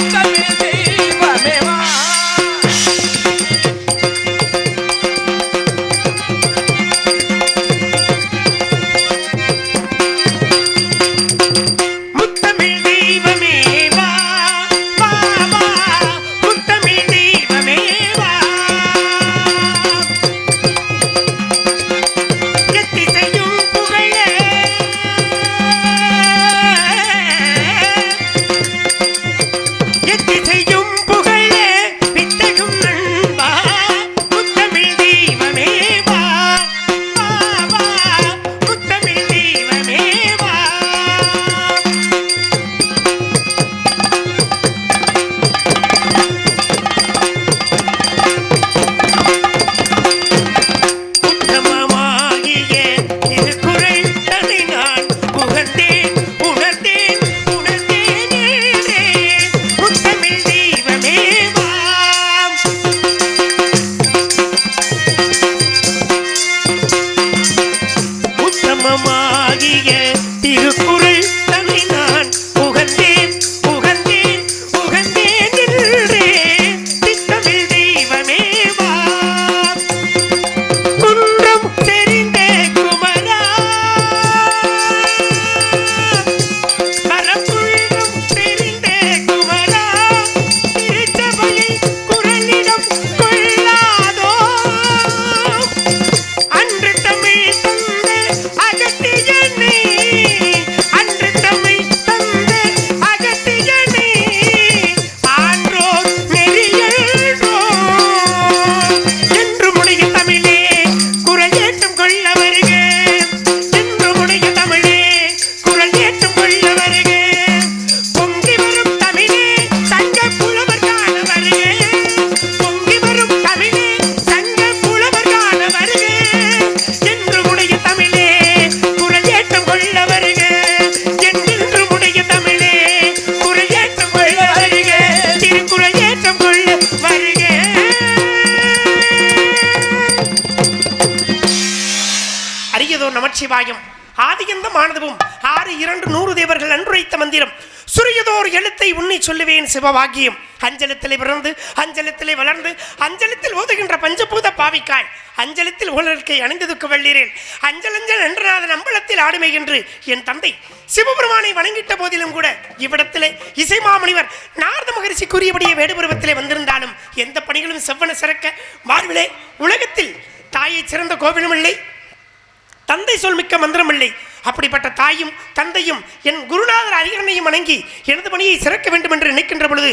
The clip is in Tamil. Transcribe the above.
Nunca me Namachivayam. ஆதியந்த மானதுவும் ஆறு இரண்டு நூறு தேவர்கள் அன்றுரைத்த மந்திரம். சுரியதோர் எழுத்தை உன்னை சொல்லுவேன் சிவவாக்கியம் அஞ்சலத்திலே பிறந்து அஞ்சலத்திலே வளர்ந்து அஞ்சலத்தில் ஓதுகின்ற பஞ்சபூத பாவிக்காய். அஞ்சலத்தில் உலகை அணிந்ததுக்கு வள்ளீரேன் அஞ்சலஞ்சல் என்றநாதன் அம்பலத்தில் ஆடுமை என்று என் தந்தை சிவபெருமானை வணங்கிட்ட போதிலும் கூட இவ்விடத்திலே இசைமாமுனிவர் நாரத மகரிஷி கூறியபடியே வேடுபருவத்திலே வந்திருந்தாலும் எந்த பணிகளும் செவ்வன சிறக்க. வாழ்விலே உலகத்தில் தாயை சிறந்த கோவிலும் இல்லை. தந்தை சொல் மிக்க மந்திரமில்லை. அப்படிப்பட்ட தாயும் தந்தையும் என் குருநாதர் அரியணையும் வணங்கி எனது பணியை சிறக்க வேண்டும் என்று நினைக்கின்ற பொழுது